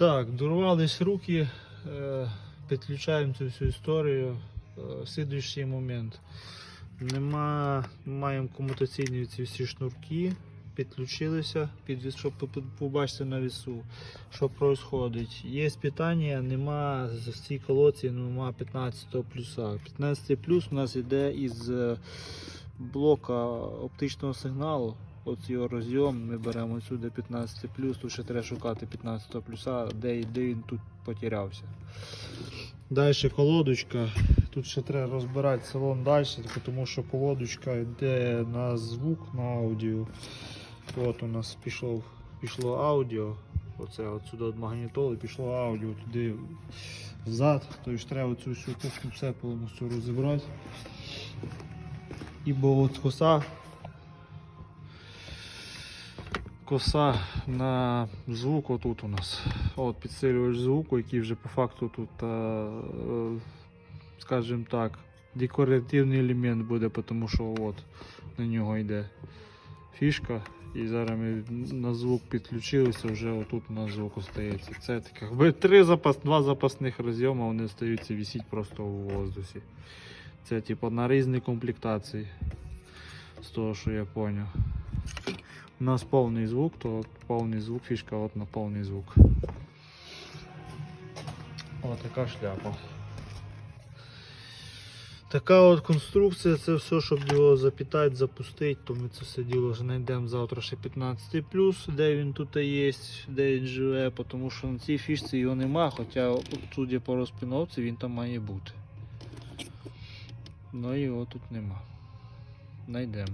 Так, дорвались руки, е, підключаємо цю всю історію. Е, Слідуючий момент. Нема, маємо комутаційні ці всі шнурки, підключилися, під, щоб побачити на вісу, що відбувається. Є питання, нема в цій колодці нема 15 плюса. 15 плюс у нас йде із е, блока оптичного сигналу. От його розйом, ми беремо сюди 15 плюс, тут ще треба шукати 15 плюса, де, де він тут потерявся. Далі колодочка. Тут ще треба розбирати салон далі, тому що колодочка йде на звук, на аудіо. От у нас пішло, пішло аудіо. Оце от сюди від магнітоли пішло аудіо туди взад. Тобто треба цю всю кухню все повністю розібрати. Ібо от коса. Коса на звук отут у нас. От підсилювач звуку, який вже по факту тут, е, скажімо так, декоративний елемент буде, тому що от на нього йде фішка. І зараз ми на звук підключилися, вже отут у нас звук остається. Це таке, три запас, два запасних розйома, вони остаються висіть просто у воздусі. Це типу на різні комплектації. З того, що я зрозумів. У нас повний звук, то повний звук, фішка от на повний звук. О, така шляпа. Така от конструкція, це все, щоб його запітати, запустити, то ми це все діло знайдемо завтра ще 15 де він тут є, де він живе, тому що на цій фішці його нема, хоча судя по розпіновці він там має бути. Ну його тут нема. Найдемо.